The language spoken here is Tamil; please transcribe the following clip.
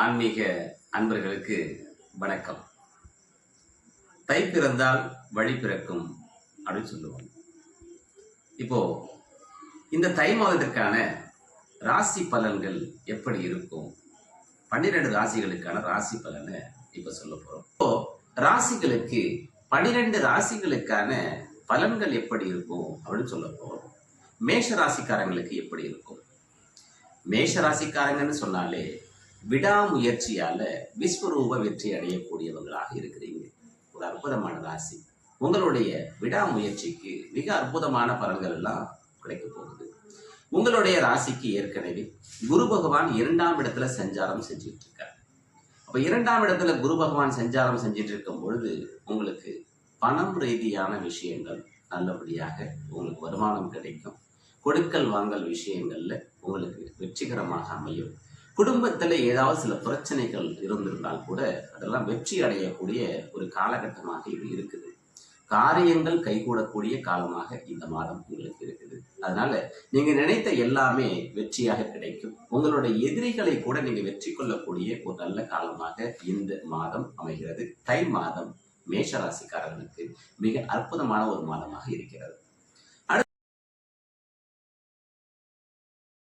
ஆன்மீக அன்பர்களுக்கு வணக்கம். தை பிறந்தால் வழி பிறக்கும் அப்படின்னு சொல்லுவாங்க. இப்போ இந்த தை மாதத்திற்கான ராசி பலன்கள் எப்படி இருக்கும்? பன்னிரெண்டு ராசிகளுக்கான ராசி பலனை இப்ப சொல்ல போறோம். இப்போ ராசிகளுக்கு பன்னிரெண்டு ராசிகளுக்கான பலன்கள் எப்படி இருக்கும் அப்படின்னு சொல்ல போறோம். மேஷ ராசிக்காரங்களுக்கு எப்படி இருக்கும்? மேஷ ராசிக்காரங்கன்னு சொன்னாலே விடாமுயற்சியால விஸ்வரூப வெற்றி அடையக்கூடியவங்களாக இருக்கிறீங்க. ஒரு அற்புதமான ராசி. உங்களுடைய விடாமுயற்சிக்கு மிக அற்புதமான பலன்கள் எல்லாம் கிடைக்க போகுது. உங்களுடைய ராசிக்கு ஏற்கனவே குரு பகவான் இரண்டாம் இடத்துல சஞ்சாரம் செஞ்சுட்டு இருக்கார். அப்ப இரண்டாம் இடத்துல குரு பகவான் சஞ்சாரம் செஞ்சுட்டு இருக்கும் பொழுது உங்களுக்கு பணம் ரீதியான விஷயங்கள் நல்லபடியாக உங்களுக்கு வருமானம் கிடைக்கும். கொடுக்கல் வாங்கல் விஷயங்கள்ல உங்களுக்கு வெற்றிகரமாக அமையும். குடும்பத்தில் ஏதாவது சில பிரச்சனைகள் இருந்திருந்தால் கூட அதெல்லாம் வெற்றி அடையக்கூடிய ஒரு காலகட்டமாக இது இருக்குது. காரியங்கள் கைகூடக்கூடிய காலமாக இந்த மாதம் உங்களுக்கு இருக்குது. அதனால நீங்க நினைத்த எல்லாமே வெற்றியாக கிடைக்கும். உங்களுடைய எதிரிகளை கூட நீங்க வெற்றி கொள்ளக்கூடிய ஒரு நல்ல காலமாக இந்த மாதம் அமைகிறது. தை மாதம் மேஷ ராசிக்காரர்களுக்கு மிக அற்புதமான ஒரு மாதமாக இருக்கிறது.